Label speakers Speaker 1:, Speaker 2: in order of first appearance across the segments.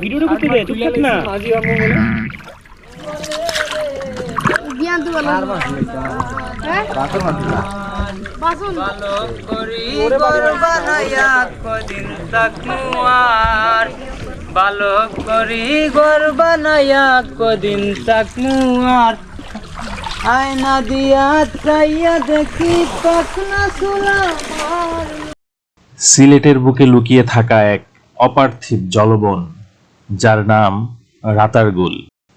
Speaker 1: ভিডিওটা করতে দে
Speaker 2: তো বলো। হ্যাঁ? বাসন।
Speaker 1: ভালো করি ঘর বানাইয়া কদিন আর আয়না দিয়া চাইয়া দেখি পাখনা সুলা
Speaker 3: সিলেটের বুকে লুকিয়ে থাকা এক অপার্থিব জলবন। যার নাম রাতারগুল।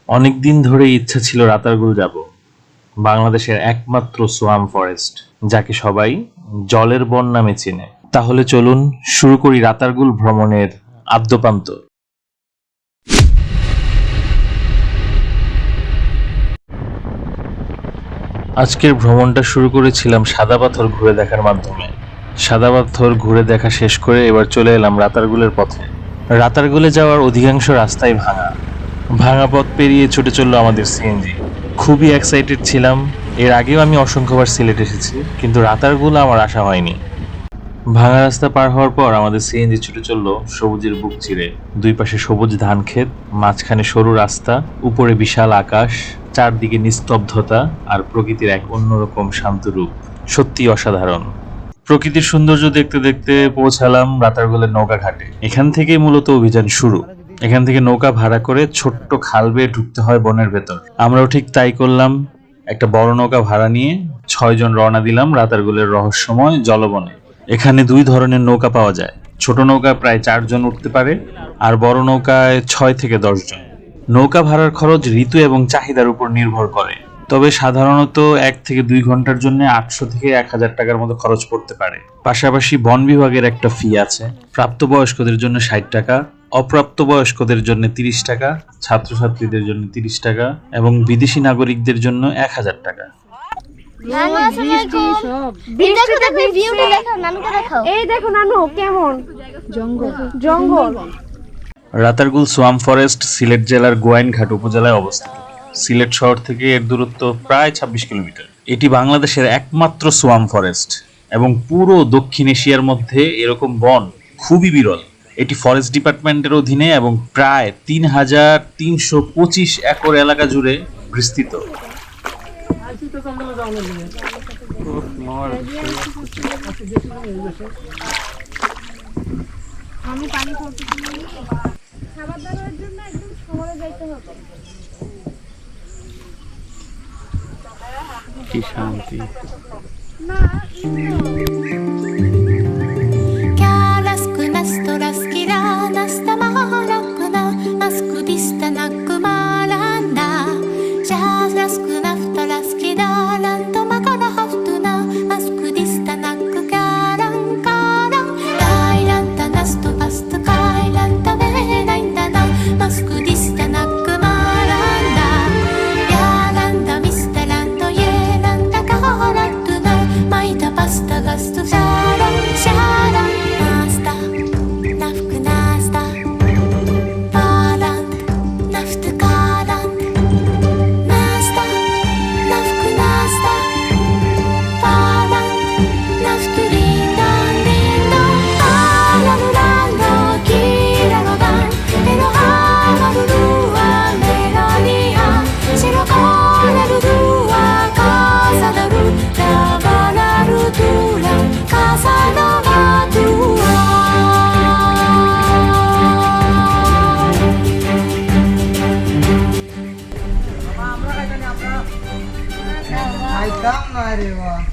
Speaker 3: অনেকদিন ধরেই ইচ্ছা ছিল রাতারগুল যাব। বাংলাদেশের একমাত্র সোয়াম ফরেস্ট, যাকে সবাই জলের বন নামে চেনে। তাহলে চলুন শুরু করি রাতারগুল ভ্রমণের আদ্যপান্ত। আজকের ভ্রমণটা শুরু করেছিলাম সাদা পাথর ঘুরে দেখার মাধ্যমে। সাদা পাথর ঘুরে দেখা শেষ করে এবার চলে এলাম রাতারগুলের পথে। রাতারগুলে যাওয়ার অধিকাংশ রাস্তাই ভাঙা। ভাঙা পথ পেরিয়ে ছুটে চলল আমাদের সিএনজি খুবই এক্সাইটেড ছিলাম। এর আগেও আমি অসংখ্যবার সিলেট এসেছি, কিন্তু রাতারগুল আমার আশা হয়নি। ভাঙা রাস্তা পার হওয়ার পর আমাদের সিএনজি ছুটে চলল সবুজের বুক চিরে। দুই পাশে সবুজ ধান ক্ষেত, মাঝখানে সরু রাস্তা, উপরে বিশাল আকাশ, চারদিকে নিস্তব্ধতা আর প্রকৃতির এক অন্যরকম শান্ত রূপ। সত্যি অসাধারণ। প্রকৃতির সৌন্দর্য দেখতে দেখতে পৌঁছালাম রাতারগুলের নৌকা ঘাটে এখান থেকেই মূলত অভিযান শুরু। এখান থেকে নৌকা ভাড়া করে ছোট্ট খাল বেয়ে ঢুকতে হয় বনের ভেতর। আমরাও ঠিক তাই করলাম। একটা বড় নৌকা ভাড়া নিয়ে ছয়জন রওনা দিলাম রাতারগুলের রহস্যময় জলবনে। এখানে দুই ধরনের নৌকা পাওয়া যায়। ছোট নৌকা প্রায় চারজন উঠতে পারে আর বড় নৌকায় ছয় থেকে দশ জন। নৌকা ভাড়ার খরচ ঋতু এবং চাহিদার উপর নির্ভর করে। তবে সাধারণত এক থেকে দুই ঘণ্টার জন্য আটশো থেকে এক হাজার টাকার মতো খরচ পড়তে পারে। পাশাপাশি বন বিভাগের একটা ফি আছে। প্রাপ্তবয়স্কদের জন্য ষাট টাকা অপ্রাপ্তবয়স্কদের জন্য তিরিশ টাকা ছাত্রছাত্রীদের জন্য তিরিশ টাকা এবং বিদেশি নাগরিকদের জন্য এক হাজার টাকা।
Speaker 4: এই দেখো নানু কেমন? জঙ্গল। জঙ্গল।
Speaker 3: রাতারগুল সোয়াম ফরেস্ট সিলেট জেলার গোয়াইনঘাট উপজেলায় অবস্থিত। সিলেট শহর থেকে এর দূরত্ব প্রায় ছাব্বিশ কিলোমিটার। এটি বাংলাদেশের একমাত্র সোয়াম ফরেস্ট এবং পুরো দক্ষিণ এশিয়ার মধ্যে এরকম বন খুবই বিরল। এটি ফরেস্ট ডিপার্টমেন্টের অধীনে এবং প্রায় তিন হাজার তিনশো পঁচিশ একর এলাকা জুড়ে বিস্তৃত।
Speaker 2: আমি পানি খাবার জন্য একদম যাইতে হবে।
Speaker 1: কি শান্তি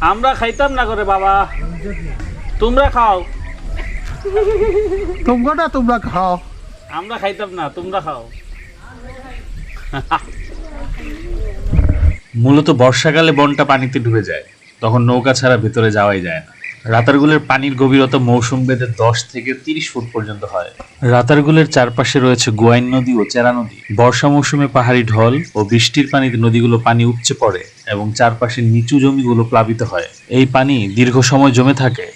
Speaker 1: আমরা খাইতাম না করে বাবা। তোমরা খাও।
Speaker 5: তোমরা তোমরা খাও।
Speaker 1: আমরা খাইতাম না তোমরা খাও।
Speaker 3: মূলত বর্ষাকালে বনটা পানিতে ডুবে যায়। তখন নৌকা ছাড়া ভেতরে যাওয়াই যায় না। রাতারগুলের পানির গভীরতা মৌসুম ভেদে দশ থেকে তিরিশ ফুট পর্যন্ত হয়। রাতারগুলের চারপাশে রয়েছে গোয়াইন নদী ও চেরা নদী। বর্ষা মৌসুমে পাহাড়ি ঢল ও বৃষ্টির পানিতে নদীগুলো পানি উপচে পড়ে। এবং চারপাশের নিচু জমিগুলো প্লাবিত হয়। এই পানি দীর্ঘ সময় জমে থাকে,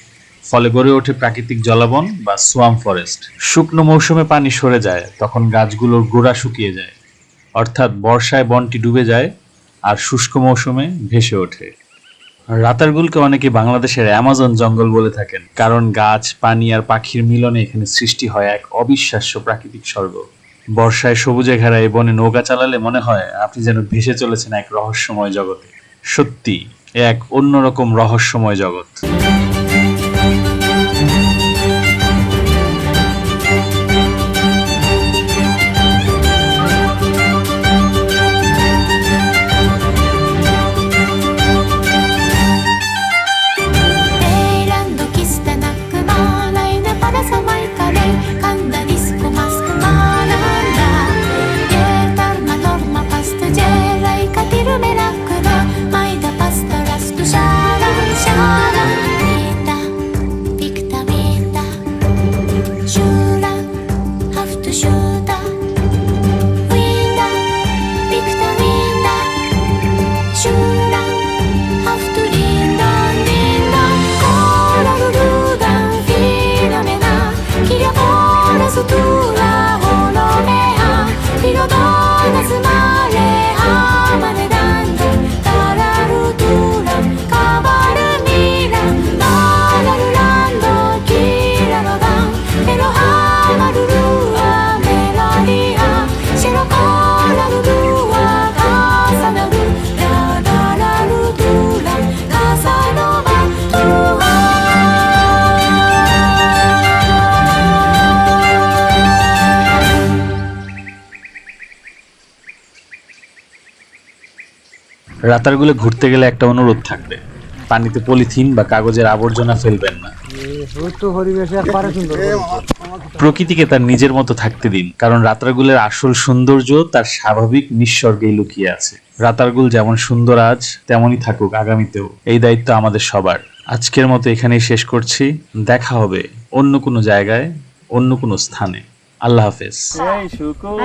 Speaker 3: ফলে গড়ে ওঠে প্রাকৃতিক জলাবন বা সোয়াম ফরেস্ট শুকনো মৌসুমে পানি সরে যায়, তখন গাছগুলোর গোড়া শুকিয়ে যায়। অর্থাৎ বর্ষায় বনটি ডুবে যায় আর শুষ্ক মৌসুমে ভেসে ওঠে। রাতারগুলকে অনেকে বাংলাদেশের অ্যামাজন জঙ্গল বলে থাকেন, কারণ গাছ, পানি আর পাখির মিলনে এখানে সৃষ্টি হয় এক অবিশ্বাস্য প্রাকৃতিক স্বর্গ।
Speaker 1: বর্ষায় সবুজে ঘেরা এই বনে নৌকা চালালে মনে হয় আপনি যেন ভেসে চলেছেন এক রহস্যময় জগতে। সত্যি এক অন্যরকম রহস্যময় জগৎ। রাতারগুলো ঘুরতে গেলে একটা অনুরোধ থাকবে। পানিতে পলিথিন বা কাগজের আবর্জনা ফেলবেন না। প্রকৃতিকে তার নিজের মতো থাকতে দিন, কারণ রাতারগুলের আসল সৌন্দর্য তার স্বাভাবিক নিঃস্বর্গেই লুকিয়ে আছে। রাতারগুল যেমন সুন্দর আজ, তেমনই থাকুক আগামীতেও। এই দায়িত্ব আমাদের সবার। আজকের মতো এখানেই শেষ করছি। দেখা হবে অন্য কোনো জায়গায়, অন্য কোনো স্থানে। আল্লাহ হাফেজ।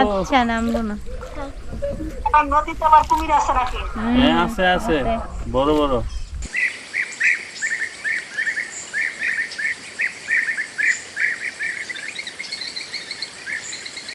Speaker 6: আচ্ছা নামবো না।
Speaker 7: হ্যাঁ আছে। আছে। বড় বড়।